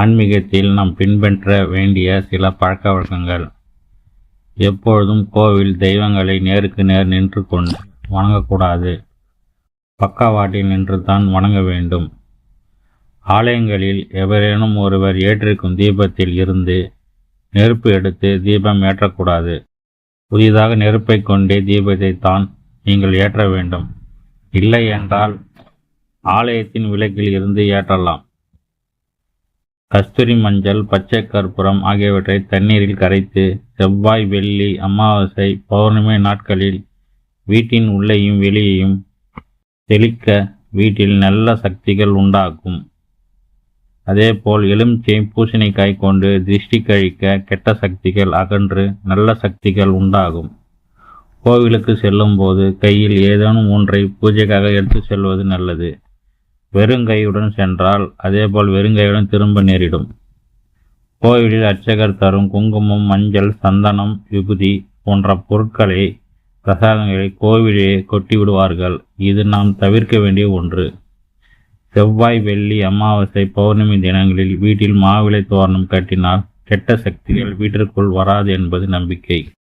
ஆன்மீகத்தில் நாம் பின்பற்ற வேண்டிய சில பழக்க வழக்கங்கள் எப்பொழுதும் கோவில் தெய்வங்களை நேருக்கு நேர் நின்று கொண்டு வணங்கக்கூடாது. பக்கவாட்டில் நின்று தான் வணங்க வேண்டும். ஆலயங்களில் எவரேனும் ஒருவர் ஏற்றிருக்கும் தீபத்தில் இருந்து நெருப்பு எடுத்து தீபம் ஏற்றக்கூடாது. புதிதாக நெருப்பை கொண்டே தீபத்தை தான் நீங்கள் ஏற்ற வேண்டும். இல்லை என்றால் ஆலயத்தின் விளக்கில் இருந்து ஏற்றலாம். கஸ்தூரி மஞ்சள் பச்சை கற்பூரம் ஆகியவற்றை தண்ணீரில் கரைத்து செவ்வாய் வெள்ளி அமாவாசை பௌர்ணமி நாட்களில் வீட்டின் உள்ளேயும் வெளியேயும் தெளிக்க வீட்டில் நல்ல சக்திகள் உண்டாகும். அதேபோல் எலுமிச்சை பூசணிக்காய் கொண்டு திருஷ்டி கழிக்க கெட்ட சக்திகள் அகன்று நல்ல சக்திகள் உண்டாகும். கோவிலுக்கு செல்லும்போது கையில் ஏதேனும் ஒன்றை பூஜைக்காக எடுத்து செல்வது நல்லது. வெறுங்கையுடன் சென்றால் அதேபோல் வெறுங்கையுடன் திரும்ப நேரிடும். கோவிலில் அர்ச்சகர் தரும் குங்குமம் மஞ்சள் சந்தனம் விபூதி போன்ற பொருட்களை பிரசாதங்களை கோவிலே கொட்டி விடுவார்கள் இது நாம் தவிர்க்க வேண்டிய ஒன்று. செவ்வாய் வெள்ளி அமாவாசை பௌர்ணமி தினங்களில் வீட்டில் மாவிளை தோரணம் கட்டினால் கெட்ட சக்திகள் வீட்டிற்குள் வராது என்பது நம்பிக்கை.